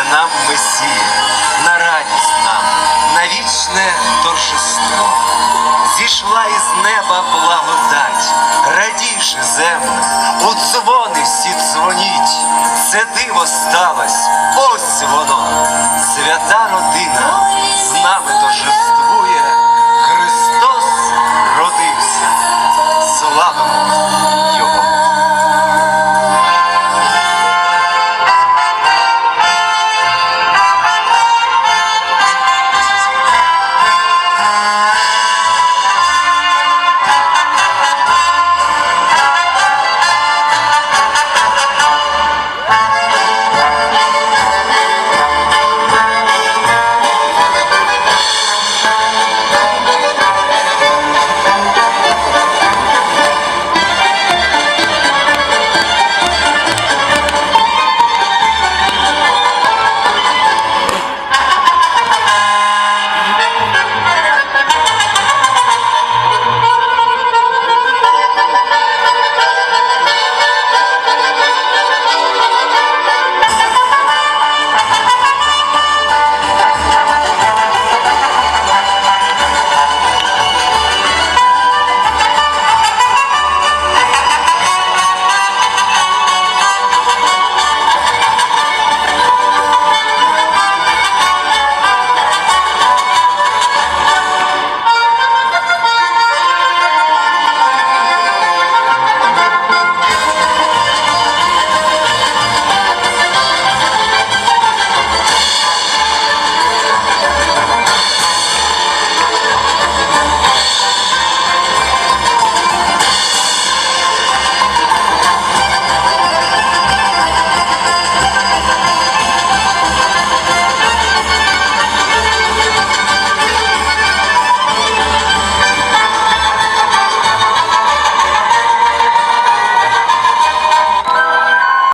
явився нам Месія, на радість нам, на вічне торжество. Зійшла із неба благодать, радійши земле, у дзвони всі дзвоніть. Це диво сталось, ось воно.